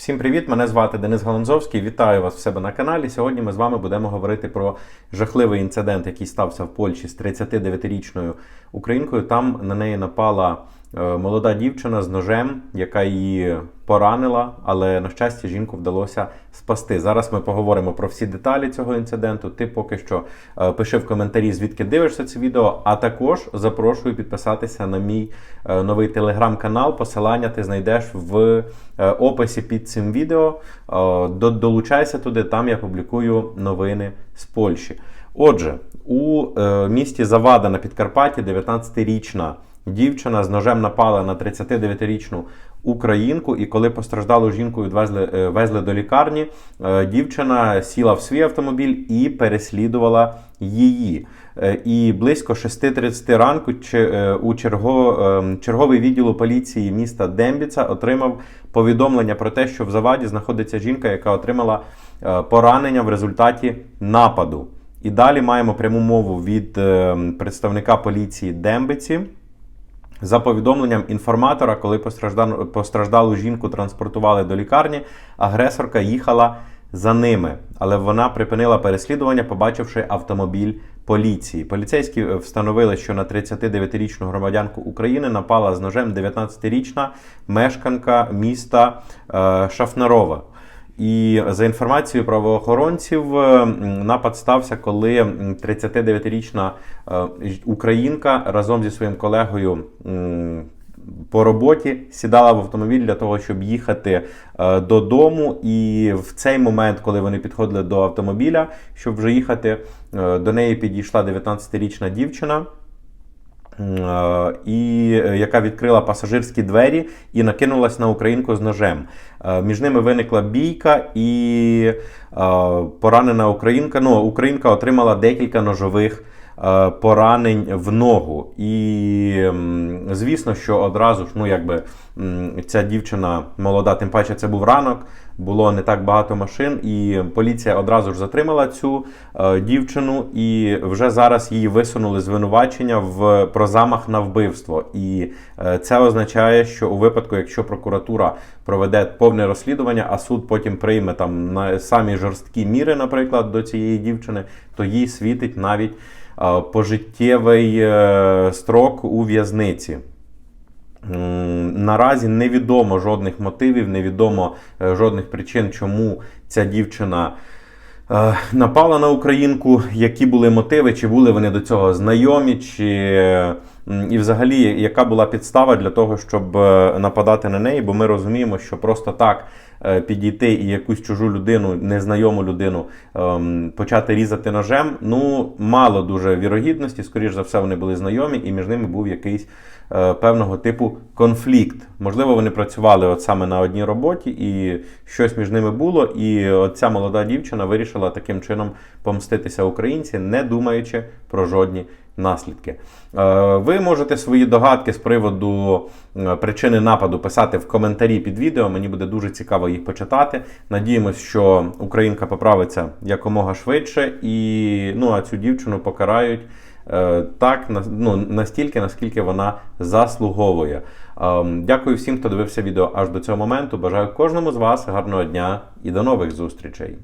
Всім привіт! Мене звати Денис Галанзовський. Вітаю вас в себе на каналі. Сьогодні ми з вами будемо говорити про жахливий інцидент, який стався в Польщі з 39-річною українкою. Там на неї напала молода дівчина з ножем, яка її поранила, але на щастя жінку вдалося спасти. Зараз ми поговоримо про всі деталі цього інциденту. Ти поки що е, пиши в коментарі, звідки дивишся це відео. А також запрошую підписатися на мій е, новий телеграм-канал. Посилання ти знайдеш в е, описі під цим відео. Е, Долучайся туди, там я публікую новини з Польщі. Отже, у е, місті Завада на Підкарпатті 19-річна дівчина з ножем напала на 39-річну українку, і коли постраждалу жінку відвезли е, везли до лікарні, е, дівчина сіла в свій автомобіль і переслідувала її. Е, І близько 6.30 ранку у черговий відділу поліції міста Дембіца отримав повідомлення про те, що в заваді знаходиться жінка, яка отримала поранення в результаті нападу. І далі маємо пряму мову від представника поліції Дембиці. За повідомленням інформатора, коли постраждалу жінку транспортували до лікарні, агресорка їхала за ними, але вона припинила переслідування, побачивши автомобіль поліції. Поліцейські е, встановили, що на 39-річну громадянку України напала з ножем 19-річна мешканка міста е, Шафнарова. І за інформацією правоохоронців, е, напад стався, коли 39-річна е, українка разом зі своїм колегою по роботі сідала в автомобіль для того, щоб їхати е, додому. І в цей момент, коли вони підходили до автомобіля, щоб вже їхати, до неї підійшла 19-річна дівчина. І е, яка відкрила пасажирські двері і накинулась на українку з ножем. Е, Між ними виникла бійка, і е, поранена українка. Ну, українка отримала декілька ножових поранень в ногу. І звісно, що одразу ж, ну якби ця дівчина молода, тим паче це був ранок, було не так багато машин, і поліція одразу ж затримала цю е, дівчину, і вже зараз її висунули звинувачення в про замах на вбивство. І е, це означає, що у випадку, якщо прокуратура проведе повне розслідування, а суд потім прийме там на самі жорсткі міри, наприклад, до цієї дівчини, то їй світить навіть е, пожиттєвий е, строк у в'язниці. Наразі невідомо жодних мотивів, невідомо е, жодних причин, чому ця дівчина е, напала на українку, які були мотиви, чи були вони до цього знайомі, чи і взагалі яка була підстава для того, щоб е, нападати на неї, бо ми розуміємо, що просто так е, підійти і якусь чужу людину, незнайому людину ем, почати різати ножем, ну мало дуже вірогідності. Скоріш за все, вони були знайомі, і між ними був якийсь е, певного типу конфлікт. Можливо, вони працювали от саме на одній роботі, і щось між ними було. І ця молода дівчина вирішила таким чином помститися українці, не думаючи про жодні наслідки. Е, Ви можете свої догадки з приводу е, причини нападу писати в коментарі під відео. Мені буде дуже цікаво їх почитати. Надіємось, що Українка поправиться якомога швидше, і ну а цю дівчину покарають. е, Так, ну, настільки, наскільки вона заслуговує. Дякую всім, хто дивився відео аж до цього моменту. Бажаю кожному з вас гарного дня і до нових зустрічей.